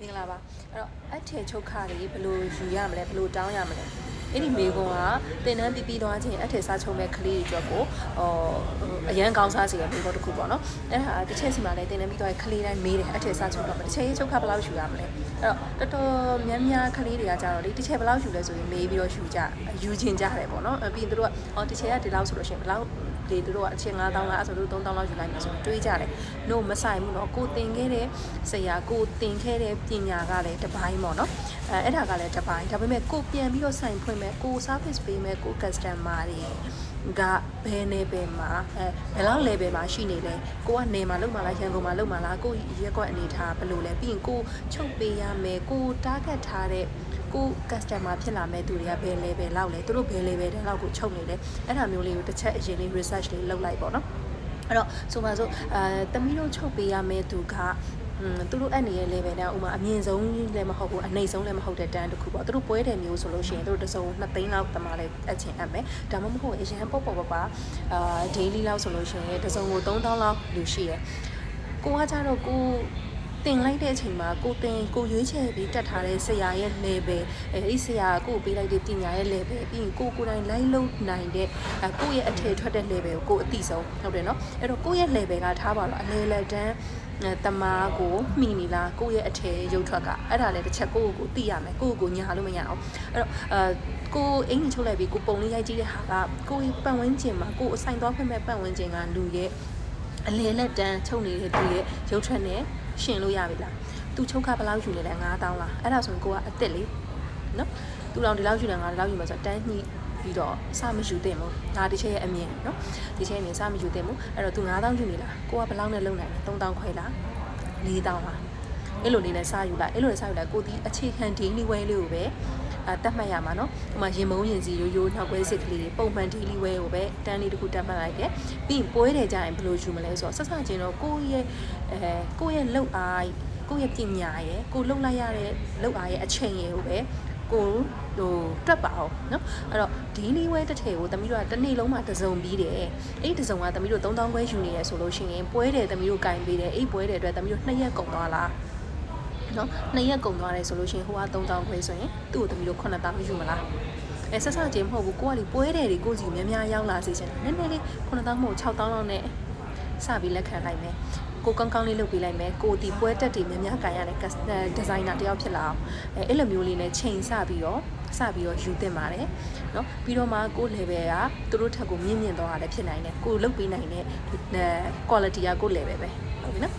မင်္ဂလာပါအဲ့တော့အထည်ချုပ်ခါတွေဘယ်လိုယူရမလဲဘယ်လိုတောင်းရမလဲအဲ့ဒီမိကွန်ကတင်တန်းပြီးပြီးသွားချင်းအထည်စားချုပ်မဲ့ကလေးတွေအတွက်ကိုဟောအရန်ကောင်းစားစီရမိကွန်တစ်ခုပေါ့နော်အဲ့ဒါတစ်ချက်စီမှာလည်းတင်တန်းပြီးသွားရင်ကလေးတိုင်းမေးတယ်အထည်စားချုပ်တော့တစ်ချက်ရေးချုပ်ခါဘယ်လောက်ယူရမလဲအဲ့တော့တော်တော်များများကလေးတွေကကြတော့လေတစ်ချက်ဘယ်လောက်ယူလဲဆိုရင်မေးပြီးတော့ယူကြယူချင်းကြတယ်ပေါ့နော်ပြီးရင်တို့ကဟောတစ်ချက်ကဒီလောက်ဆိုလို့ရှိရင်ဘယ်လောက် လေတို့ကအချင်း9000လားအဲ့ဆိုတို့3000လောက်ယူလိုက်မှာဆိုရင်တွေးကြတယ်။နို့မဆိုင်ဘူးနော်။ကိုတင်ခဲ့တဲ့ဆရာကိုတင်ခဲ့တဲ့ပညာကလည်းတစ်ပိုင်းပေါ့နော်။အဲအဲ့ဒါကလည်းတစ်ပိုင်း။ဒါပေမဲ့ကိုပြန်ပြီးတော့ဆိုင်ဖွင့်မဲ့ကို service ပေးမဲ့ကို customer တွေ ကဘယ်နေပဲမှာအဲဘယ်လောက် level မှာရှိနေလဲ။ကိုကနေမှာလုံမှာလားရန်ကုန်မှာလုံမှာလားကိုရက်ကွက်အနေထားဘယ်လိုလဲ။ပြီးရင်ကိုချုပ်ပေးရမယ်။ကို target ထားတဲ့ကို customer ဖြစ်လာမဲ့သူတွေကဘယ် level လောက်လဲသူတို့ဘယ် level တဲ့လောက်ကိုချုပ်နေလဲအဲ့ဒါမျိုးလေးကိုတစ်ချက်အရင်လေး research လေးလုပ်လိုက်ပေါ့နော်အဲ့တော့ဆိုပါစို့အဲတမီးတို့ချုပ်ပေးရမဲ့သူကอืม သူတို့အဲ့နေရဲ့ level နဲ့ဥမာအမြင့်ဆုံးလည်းမဟုတ်ဘူးအနှိမ့်ဆုံးလည်းမဟုတ်တဲ့တန်းတစ်ခုပေါ့သူတို့ပွဲတယ်မျိုးဆိုလို့ရှိရင်သူတို့တစ်စုံ2သိန်းလောက်တမလည်းအချင်းအပ်မယ်ဒါမှမဟုတ်အရင်ပေါ့ပေါ့ပါပါအာ daily လောက်ဆိုလို့ရှိရင်တစ်စုံကို3000လောက်လူရှိရယ်ကိုကကြတော့ကို တင်လိုက်တဲ့အချိန်မှာကိုတင်ကိုရွေးချယ်ပြီးတက်ထားတဲ့ဆရာရဲ့ level အဲဒီဆရာကိုပေးလိုက်တဲ့ပညာရဲ့ level ပြီးရင်ကိုကိုယ်တိုင်လိုက်လို့နိုင်တဲ့အဲကိုယ့်ရဲ့အထည်ထွက်တဲ့ level ကိုကိုအသိဆုံးဟုတ်တယ်နော်အဲ့တော့ကိုယ့်ရဲ့ level ကထားပါတော့အလေလက်တန်းတမားကိုမှီနေလားကိုယ့်ရဲ့အထည်ရုပ်ထွက်ကအဲ့ဒါလည်းတစ်ချက်ကိုယ့်ကိုသိရမယ်ကိုယ့်ကိုညာလို့မရအောင်အဲ့တော့အဲကိုအင်ကြီးချုပ်လိုက်ပြီးကိုပုံလေးရိုက်ကြည့်တဲ့ဟာကကိုယ်ပတ်ဝန်းကျင်မှာကိုယ်အဆိုင်သွားဖွင့်မဲ့ပတ်ဝန်းကျင်ကလူရဲ့အလေလက်တန်းချုပ်နေတဲ့သူရဲ့ရုပ်ထွက်နဲ့ ရှင်လို့ရပြီလားသူချုပ်ခဘယ်လောက်ယူနေလဲ9000လားအဲ့ဒါဆိုရင်ကိုကအစ်စ်လေနော်သူတောင်ဒီလောက်ယူတယ်ငါဒီလောက်ယူမှာဆိုတော့တန်းညှိပြီးတော့စမယူသင့်ဘူးဒါဒီချက်ရဲ့အမြင်နော်ဒီချက်ရဲ့စမယူသင့်ဘူးအဲ့တော့သူ9000ယူနေလားကိုကဘယ်လောက်နဲ့လုံနိုင်လဲ3000ခွဲလား4000လားအဲ့လိုလေးနဲ့စယူလိုက်အဲ့လိုနဲ့စယူလိုက်ကိုဒီအခြေခံ daily wear လေးကိုပဲအ တတ်မှတ်ရမှာနော်။ဟိုမှာရင်မုံရင်စီရိုးရိုးနောက်ွဲစစ်ကလေးတွေပုံမှန် daily wear ကိုပဲတန်းလေးတစ်ခုတတ်မှတ်လိုက်တယ်။ပြီးရင်ပွဲတယ်ကြရင်ဘယ်လိုယူမလဲဆိုတော့ဆက်ဆက်ချင်းတော့ကိုယ့်ရဲ့အဲကိုယ့်ရဲ့လောက်အားကိုယ့်ရဲ့ပညာရယ်ကိုလှုပ်လိုက်ရတဲ့လောက်အားရဲ့အချိန်ရယ်ကိုပဲကိုဟိုတွက်ပါအောင်เนาะအဲ့တော့ daily wear တစ်ထည်ကိုတမီးတို့ကတစ်နေ့လုံးမှာတစ်စုံပြီးတယ်အဲ့ဒီတစ်စုံကတမီးတို့3000ခွဲယူနေရဆိုလို့ရှိရင်ပွဲတယ်တမီးတို့ကင်ပေးတယ်အဲ့ပွဲတယ်အတွက်တမီးတို့2ရက်ကုန်သွားလား နော်2ရက်ကုန်သွားတယ်ဆိုလို့ရှိရင်ဟိုက3000ခွဲဆိုရင်သူ့ကိုတမီးတို့9000ယူမလားအဲဆက်ဆက်ချင်းမဟုတ်ဘူးကိုကလေပွဲတယ်တွေကိုစီများများရောက်လာစေချင်တယ်နည်းနည်းလေး9000မဟုတ်6000လောက်နဲ့စပြီးလက်ခံလိုက်မယ်ကိုကောင်းကောင်းလေးလုပ်ပေးလိုက်မယ်ကိုဒီပွဲတက်တွေများများကန်ရတဲ့ဒီဇိုင်နာတယောက်ဖြစ်လာအောင်အဲအဲ့လိုမျိုးလေးနဲ့ချိန်စပြီးတော့စပြီးတော့ယူသင့်ပါတယ်เนาะပြီးတော့မှကို level ကသူတို့ထက်ကိုမြင့်မြင့်သွားတာလည်းဖြစ်နိုင်တယ်ကိုလုပ်ပေးနိုင်တဲ့ quality ကကို level ပဲဟုတ်ပြီနော်